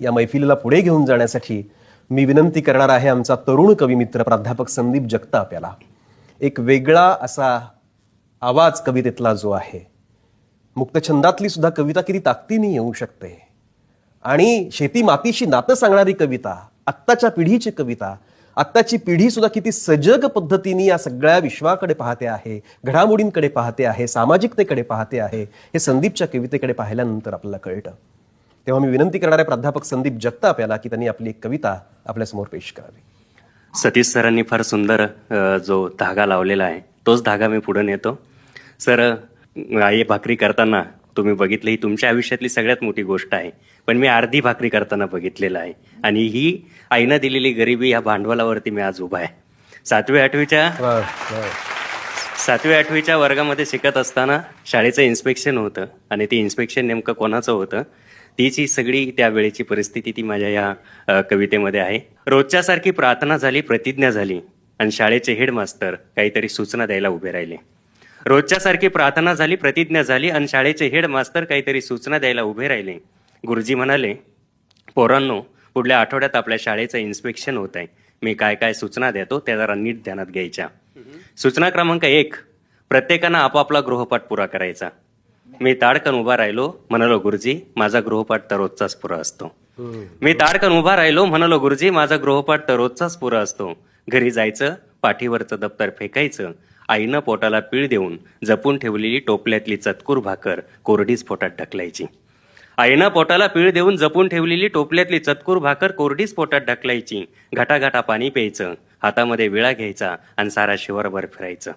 या मैफिलीला पुढे घेऊन जाण्यासाठी मी विनंती करणार आहे आमचा तरुण कवी मित्र प्राध्यापक संदीप जगताप याला. एक वेगळा असा आवाज कवितेतला जो आहे. मुक्तछंदातली सुद्धा कविता किती ताकदीने येऊ शकते. आणि शेती मातीशी नातं सांगणारी कविता आत्ताच्या पिढीची कविता आत्ताची पिढी सुद्धा किती सजग पद्धतीने या सगळ्या विश्वाकडे पाहते आहे घडामोडींकडे पाहते आहे सामाजिकतेकडे पाहते आहे हे संदीपच्या कवितेकडे पाहिल्यानंतर आपल्याला कळतं. तेव्हा मी विनंती करणार आहे प्राध्यापक संदीप जगताप याला की त्यांनी आपली एक कविता आपल्यासमोर पेश करावी. सतीश सरांनी फार सुंदर जो धागा लावलेला आहे तोच धागा मी पुढे नेतो. सर आई भाकरी करताना तुम्ही बघितलं ही तुमच्या आयुष्यातली सगळ्यात मोठी गोष्ट आहे. पण मी अर्धी भाकरी करताना बघितलेलं आहे. आणि ही आईनं दिलेली गरिबी या भांडवलावरती मी आज उभा आहे. सातव्या आठवीच्या सातव्या आठवीच्या वर्गामध्ये शिकत असताना शाळेचं इन्स्पेक्शन होतं. आणि ते इन्स्पेक्शन नेमकं कोणाचं होतं? तीच ही सगळी त्यावेळेची परिस्थिती ती माझ्या या कवितेमध्ये आहे. रोजच्या सारखी प्रार्थना झाली प्रतिज्ञा झाली आणि शाळेचे हेडमास्तर काहीतरी सूचना द्यायला उभे राहिले. रोजच्या सारखी प्रार्थना झाली प्रतिज्ञा झाली आणि शाळेचे हेडमास्तर काहीतरी सूचना द्यायला उभे राहिले. गुरुजी म्हणाले पोरांनो पुढल्या आठवड्यात आपल्या शाळेचं इन्स्पेक्शन होत आहे मी काय काय सूचना देतो त्या जरा नीट ध्यानात घ्यायच्या. सूचना क्रमांक एक प्रत्येकानं आपापला गृहपाठ पुरा करायचा. मी ताडकन उभा राहिलो म्हणालो गुरुजी माझा गृहपाठ तर रोजचाच पुरा असतो. मी ताडकन उभा राहिलो म्हणालो गुरुजी माझा गृहपाठ तर रोजचाच पुरा असतो. घरी जायचं पाठीवरचं दप्तर फेकायचं आईनं पोटाला पीळ देऊन जपून ठेवलेली टोपल्यातली चतकूर भाकर कोरडीच पोटात ढकलायची. आईनं पोटाला पीळ देऊन जपून ठेवलेली टोपल्यातली चतकूर भाकर कोरडीच पोटात ढकलायची. घटाघटा पाणी प्यायचं हातामध्ये विळा घ्यायचा आणि सारा शिवरभर फिरायचं.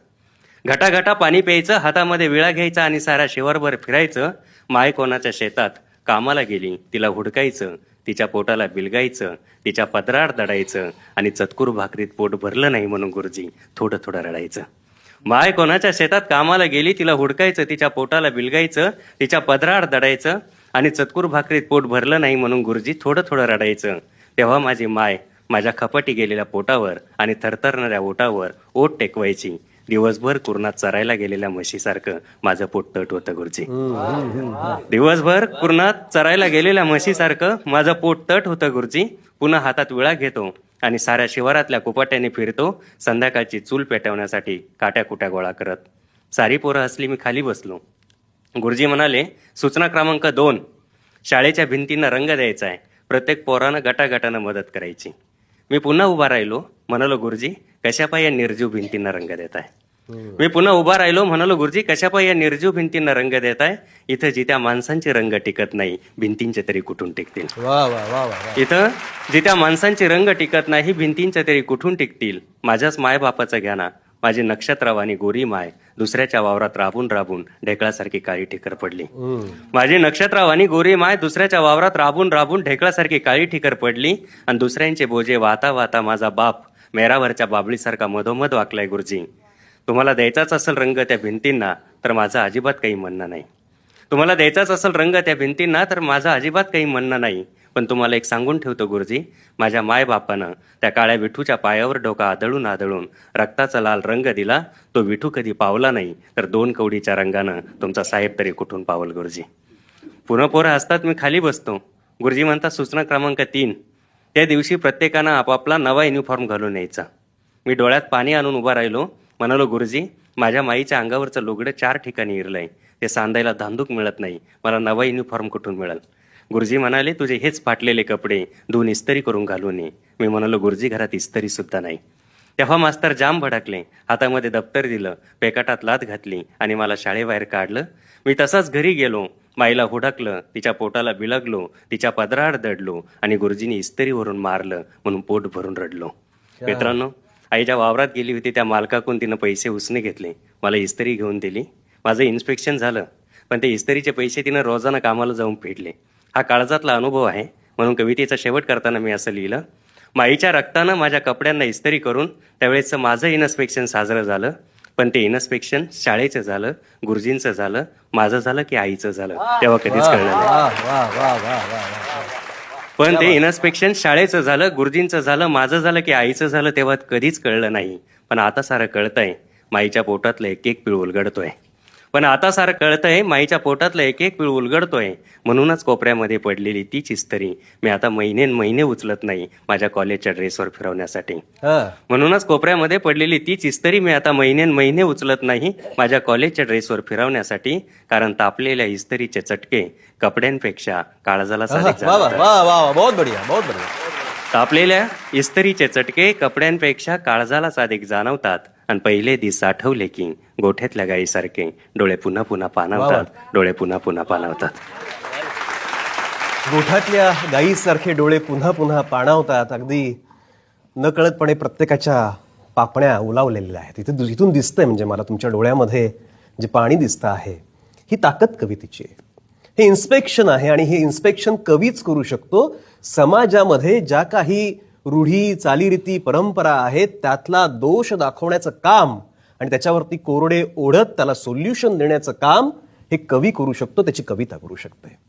घटाघटा पाणी प्यायचं हातामध्ये विळा घ्यायचा आणि सारा शिवारभर फिरायचं माय कोणाच्या शेतात कामाला गेली तिला हुडकायचं तिच्या पोटाला बिलगायचं तिच्या पदराड दडायचं आणि चतकूर भाकरीत पोट भरलं नाही म्हणून गुरुजी थोडं थोडं रडायचं. माय कोणाच्या शेतात कामाला गेली तिला हुडकायचं तिच्या पोटाला बिलगायचं तिच्या पदराड दडायचं आणि चतकूर भाकरीत पोट भरलं नाही म्हणून गुरुजी थोडं थोडं रडायचं. तेव्हा माझी माय माझ्या खपटी गेलेल्या पोटावर आणि थरथरणाऱ्या ओटावर ओट टेकवायची. दिवसभर कुरणात चरायला गेलेल्या म्हशीसारखं माझं पोट तट होतं गुरुजी. दिवसभर कुरणात चरायला गेलेल्या म्हशीसारखं माझं पोट तट होतं गुरुजी. पुन्हा हातात विळा घेतो आणि साऱ्या शिवारातल्या कुपाट्याने फिरतो संध्याकाळची चूल पेटवण्यासाठी काट्या कुट्या गोळा करत. सारी पोरं हसली मी खाली बसलो. गुरुजी म्हणाले सूचना क्रमांक दोन. शाळेच्या भिंतींना रंग द्यायचा आहे. प्रत्येक पोरानं गटागटानं मदत करायची. मी पुन्हा उभा राहिलो. म्हणालो गुरुजी कशापायी या निर्जीव भिंतींना रंग देत आहे? मी पुन्हा उभा राहिलो म्हणालो गुरुजी कशापायी या निर्जीव भिंतींना रंग देत आहे? इथं जित्या माणसांचे रंग टिकत नाही भिंतींचे तरी कुठून टिकतील? इथं जित्या माणसांचे रंग टिकत नाही भिंतींच्या तरी कुठून टिकतील? माझ्याच मायबापाचं घ्याना माझी नक्षत्रवाणी गोरी माय दुसऱ्याच्या वावरात राबून राबून ढेकळासारखी काळी ठिकर पडली. माझी नक्षत्रवाणी गोरी माय दुसऱ्याच्या वावरात राबून राबून ढेकळासारखी काळी ठिकर पडली आणि दुसऱ्यांचे बोजे वाता वाता माझा बाप मेरावरच्या बाबळीसारखा मधोमध वाकलाय गुरुजी. तुम्हाला द्यायचाच असेल रंग त्या भिंतींना तर माझं अजिबात काही म्हणणं नाही. तुम्हाला द्यायचाच असेल रंग त्या भिंतींना तर माझं अजिबात काही म्हणणं नाही. पण तुम्हाला एक सांगून ठेवतो गुरुजी माझ्या मायबापानं त्या काळ्या विठूच्या पायावर डोका आदळून आदळून रक्ताचा लाल रंग दिला तो विठू कधी पावला नाही तर दोन कवडीच्या रंगानं तुमचा साहेब तरी कुठून पावल गुरुजी. पुन्हा पोरं असतात मी खाली बसतो. गुरुजी म्हणतात सूचना क्रमांक तीन. त्या दिवशी प्रत्येकानं आपापला नवा युनिफॉर्म घालून यायचा मी डोळ्यात पाणी आणून उभा राहिलो. म्हणालो गुरुजी माझ्या माईच्या अंगावरचं लुगडं चार ठिकाणी इरलंय. ते सांधायला धांदूक मिळत नाही. मला नवा युनिफॉर्म कुठून मिळेल? गुरुजी म्हणाले तुझे हेच फाटलेले कपडे धुवून इस्तरी करून घालून ये. मी म्हणालो गुरुजी घरात इस्तरी सुद्धा नाही. तेव्हा मास्तर जाम भडकले. हातामध्ये दप्तर दिलं. पेकाटात लात घातली आणि मला शाळेबाहेर काढलं. मी तसाच घरी गेलो. माईला हुडकलं तिच्या पोटाला बिलगलो तिच्या पदराड दडलो आणि गुरुजींनी इस्त्रीवरून मारलं म्हणून पोट भरून रडलो. मित्रांनो आई ज्या वावरात गेली होती त्या मालकाकडून तिनं पैसे उसने घेतले. मला इस्त्री घेऊन दिली. माझं इन्स्पेक्शन झालं पण ते इस्त्रीचे पैसे तिनं रोजानं कामाला जाऊन फेडले. हा काळजातला अनुभव आहे म्हणून कवितेचा शेवट करताना मी असं लिहिलं. माईच्या रक्तानं माझ्या कपड्यांना इस्त्री करून त्यावेळेचं माझं इन्स्पेक्शन साजरं झालं. पण ते इन्स्पेक्शन शाळेचं झालं गुरुजींचं झालं माझं झालं की आईचं झालं. तेव्हा कधीच कळलं नाही. पण ते इन्स्पेक्शन शाळेचं झालं गुरुजींचं झालं माझं झालं की आईचं झालं तेव्हा कधीच कळलं नाही. पण आता सारं कळतंय. माईच्या पोटातलं एक एक पिळ उलगडतोय. पण आता सारं कळतंय माईच्या पोटातलं एक एक पीळ उलगडतोय. म्हणूनच कोपऱ्यामध्ये पडलेली तीच इस्त्री मी आता महिने महिने उचलत नाही माझ्या कॉलेजच्या ड्रेसवर फिरवण्यासाठी. म्हणूनच कोपऱ्यामध्ये पडलेली तीच इस्त्री मी आता महिने महिने उचलत नाही माझ्या कॉलेजच्या ड्रेसवर फिरवण्यासाठी कारण तापलेल्या इस्त्रीचे चटके कपड्यांपेक्षा काळजाला बहुत बढिया बहुत बढिया. तापलेल्या इस्त्रीचे चटके कपड्यांपेक्षा काळजाला साधिक जाणवतात. आणि पहिले दिस आठवले की गोठ्यातल्या गाईसारखे डोळे पुन्हा पुन्हा पाणावतात डोळे पुन्हा पुन्हा पाणावतात गोठ्यातल्या गायीसारखे डोळे पुन्हा पुन्हा पाणावतात अगदी नकळतपणे प्रत्येकाच्या पापण्या उलावलेल्या आहेत. इथे इथून दिसतंय म्हणजे मला तुमच्या डोळ्यामध्ये जे पाणी दिसतं आहे ही ताकद कवितेची आहे. हे इन्स्पेक्शन आहे आणि हे इन्स्पेक्शन कवीच करू शकतो. समाजामध्ये ज्या काही रूढी चालीरीती परंपरा आहेत त्यातला दोष दाखवण्याचं काम आणि त्याच्यावरती कोरडे ओढत त्याला सोल्युशन देण्याचं काम हे कवी करू शकतो त्याची कविता करू शकते.